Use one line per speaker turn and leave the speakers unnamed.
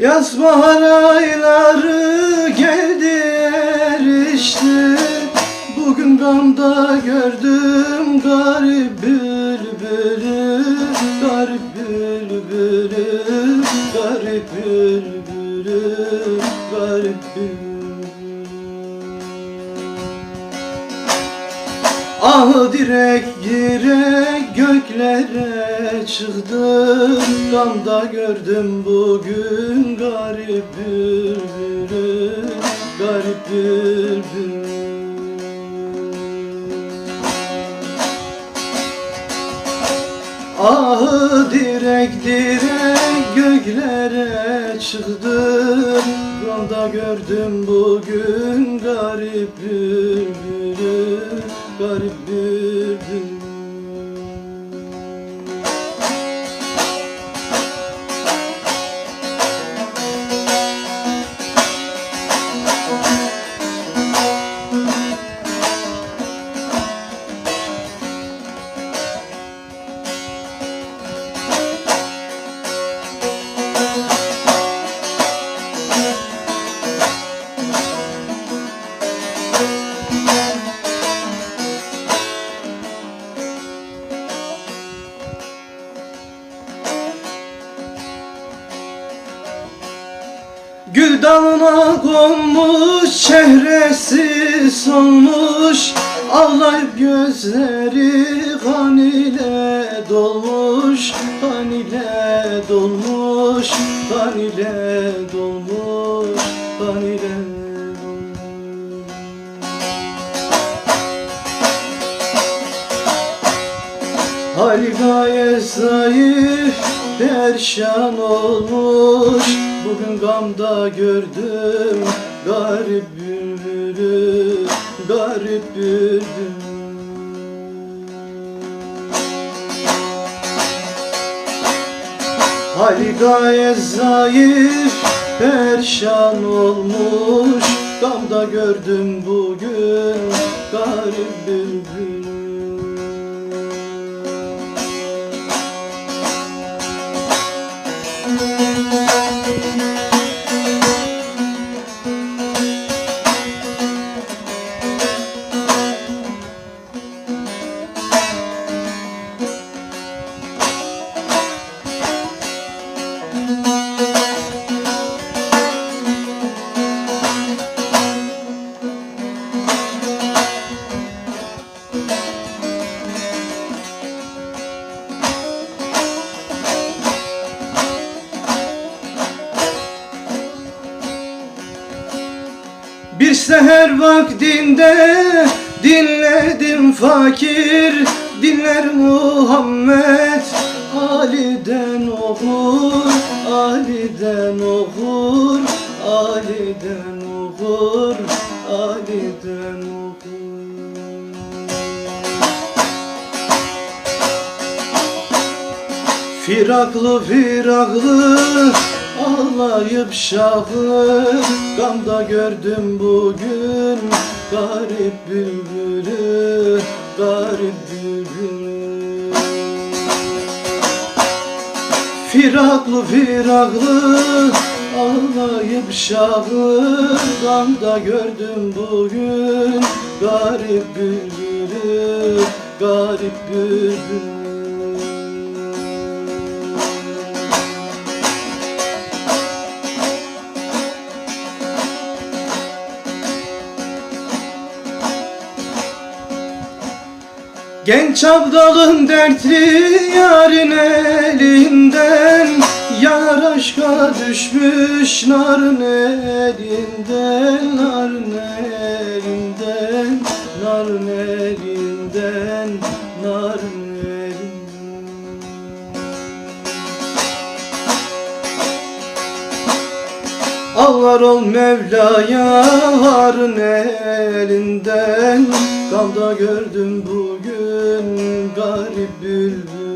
Yaz bahar ayları geldi erişti Bugün gamda gördüm garip bülbülü Garip bülbülü Garip bülbülü Garip bülbülü Ah direk direk göklere çıktım. Gamda gördüm bugün garip bülbülü Garip bülbül Ah direk direk göklere çıktım. Gamda gördüm bugün garip bülbülü Garip Gül konmuş çehresi solmuş. Ağlayıp gözleri kan ile dolmuş Kan ile dolmuş Kan ile dolmuş Kan ile dolmuş. Hali gayet zayıf, perşan olmuş Bugün gamda gördüm garip bülbülü, garip bülbül Hali gayet zayıf, perşan olmuş. Gamda gördüm bugün garip bülbülü seher vaktinde dinledim fakir Dinler Muhammed. Ali'den okur Ali'den okur Ali'den okur Ali'den okur Firaklı firaklı ağlayıp şahı Gamda gördüm bugün. Garip bülbülü Garip bülbülü. Firaklı firaklı ağlayıp şahı Gamda gördüm bugün. Garip bülbülü Garip bülbülü Genç abdalın dertli yarın elinden Yar aşka düşmüş narın elinden Narın elinden Narın elinden Ağlar ol Mevla'ya harın elinden. Gamda gördüm bugün garip bülbül